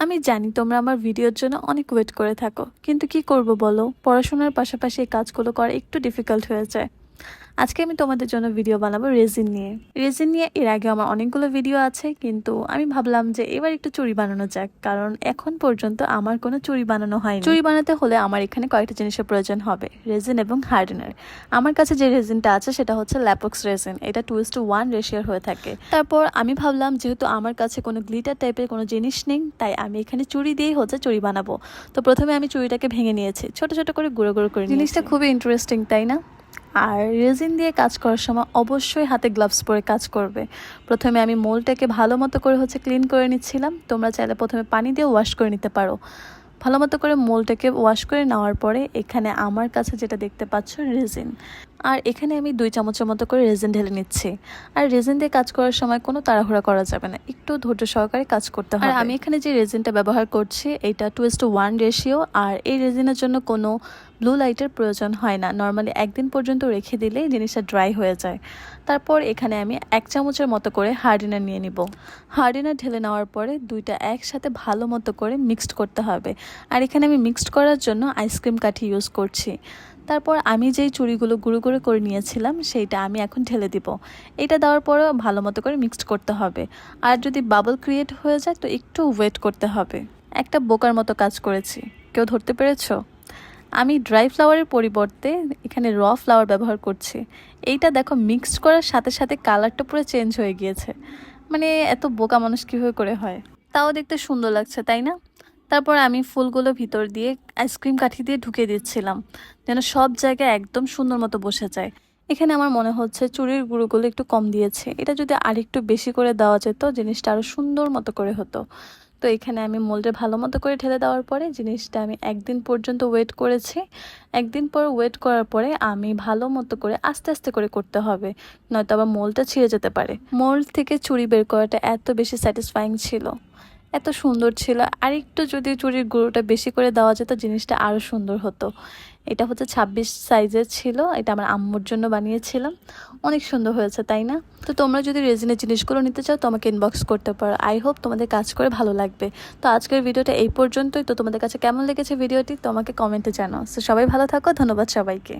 আমি জানি তোমরা আমার ভিডিওর জন্য অনেক ওয়েট করে থাকো, কিন্তু কি করব বলো? পড়াশোনার পাশাপাশি এই কাজগুলো করা একটু ডিফিকাল্ট হয়ে যায়। আজকে আমি তোমাদের জন্য ভিডিও বানাবো রেজিন নিয়ে। রেজিন নিয়ে এর আগে আমার অনেকগুলো ভিডিও আছে কিন্তু আমি ভাবলাম যে এবার একটু চুরি বানানো যাক কারণ এখন পর্যন্ত আমার কোনো চুরি বানানো হয়নি। চুরি বানাতে হলে আমার এখানে কয়েকটা জিনিসের প্রয়োজন হবে রেজিন এবং হার্ডেনার আমার কাছে যে রেজিনটা আছে সেটা হচ্ছে ল্যাপক্স রেজিন এটা টু টু ওয়ান রেশিয়ার হয়ে থাকে। তারপর আমি ভাবলাম যেহেতু আমার কাছে কোনো গ্লিটার টাইপের কোনো জিনিস নেই তাই আমি এখানে চুরি দিয়েই হচ্ছে চুরি বানাবো। তো প্রথমে আমি চুরিটাকে ভেঙে নিয়েছি ছোট ছোট করে গুঁড়ো গুঁড়ো করে জিনিসটা খুবই ইন্টারেস্টিং তাই না? আর রেজিন দিয়ে কাজ করার সময় অবশ্যই হাতে গ্লাভস পরে কাজ করবে। প্রথমে আমি মোলটাকে ভালো মতো করে হচ্ছে ক্লিন করে নিচ্ছিলাম। তোমরা চাইলে প্রথমে পানি দিয়ে ওয়াশ করে নিতে পারো। ভালো মতো করে মোলটাকে ওয়াশ করে নেওয়ার পরে এখানে আমার কাছে যেটা দেখতে পাচ্ছ রেজিন আর এখানে আমি দুই চামচের মতো করে রেজিন ঢেলে নিচ্ছি। আর রেজিন দিয়ে কাজ করার সময় কোনো তাড়াহুড়া করা যাবে না। একটু ধৈর্য সহকারে কাজ করতে হবে। আর আমি এখানে যে রেজিনটা ব্যবহার করছি এটা টু টু ওয়ান রেশিও আর এই রেজিনের জন্য কোনো ব্লু লাইটের প্রয়োজন হয় না। নর্মালি একদিন পর্যন্ত রেখে দিলেই জিনিসটা ড্রাই হয়ে যায়। তারপর এখানে আমি এক চামচের মতো করে হার্ডিনার নিয়ে নিব। হার্ডিনার ঢেলে নেওয়ার পরে দুইটা একসাথে ভালো মতো করে মিক্সড করতে হবে। আর এখানে আমি মিক্সড করার জন্য আইসক্রিম কাঠি ইউজ করছি। তারপর আমি যেই চুড়িগুলো গুঁড়ো গুঁড়ো করে নিয়েছিলাম, সেইটা আমি এখন ঢেলে দিব। এটা দেওয়ার পরেও ভালো মতো করে মিক্সড করতে হবে। আর যদি বাবল ক্রিয়েট হয়ে যায়, তো একটু ওয়েট করতে হবে। একটা বোকার মতো কাজ করেছি। কেউ ধরতে পেরেছ? আমি ড্রাই ফ্লাওয়ারের পরিবর্তে এখানে র ফ্লাওয়ার ব্যবহার করছি। এইটা দেখো মিক্সড করার সাথে সাথে কালারটা পুরো চেঞ্জ হয়ে গিয়েছে। মানে এত বোকা মানুষ কীভাবে করে হয়? তাও দেখতে সুন্দর লাগছে, তাই না? তারপর আমি ফুলগুলো ভিতর দিয়ে আইসক্রিম কাঠি দিয়ে ঢুকে দিচ্ছিলাম, যেন সব জায়গায় একদম সুন্দর মতো বসে যায়। এখানে আমার মনে হচ্ছে চুরির গুঁড়োগুলো একটু কম দিয়েছে। এটা যদি আরেকটু বেশি করে দেওয়া যেত, জিনিসটা আরও সুন্দর মতো করে হতো। তো এখানে আমি মোল্ডে ভালো মতো করে ঢেলে দেওয়ার পরে জিনিসটা আমি একদিন পর্যন্ত ওয়েট করেছি। একদিন পর ওয়েট করার পরে আমি ভালো মতো করে আস্তে আস্তে করে করতে হবে, নয়তো আবার মোলটা ছিঁড়ে যেতে পারে। মোল্ড থেকে চুরি বের করাটা এত বেশি স্যাটিসফাইং ছিল। এত সুন্দর ছিল। আর একটু যদি চুরির গুঁড়োটা বেশি করে দেওয়া যেত, জিনিসটা আরও সুন্দর হতো। এটা হচ্ছে ছাব্বিশ সাইজের ছিল। এটা আমার আম্মুর জন্য বানিয়েছিলাম। অনেক সুন্দর হয়েছে, তাই না? তো তোমরা যদি রেজিনের জিনিসগুলো নিতে চাও তোমাকে ইনবক্স করতে পারো। আই হোপ তোমাদের কাজ করে ভালো লাগবে। তো আজকের ভিডিওটা এই পর্যন্তই। তো তোমাদের কাছে কেমন লেগেছে ভিডিওটি তোমাকে কমেন্টে জানাও। সো সবাই ভালো থাকো। ধন্যবাদ সবাইকে।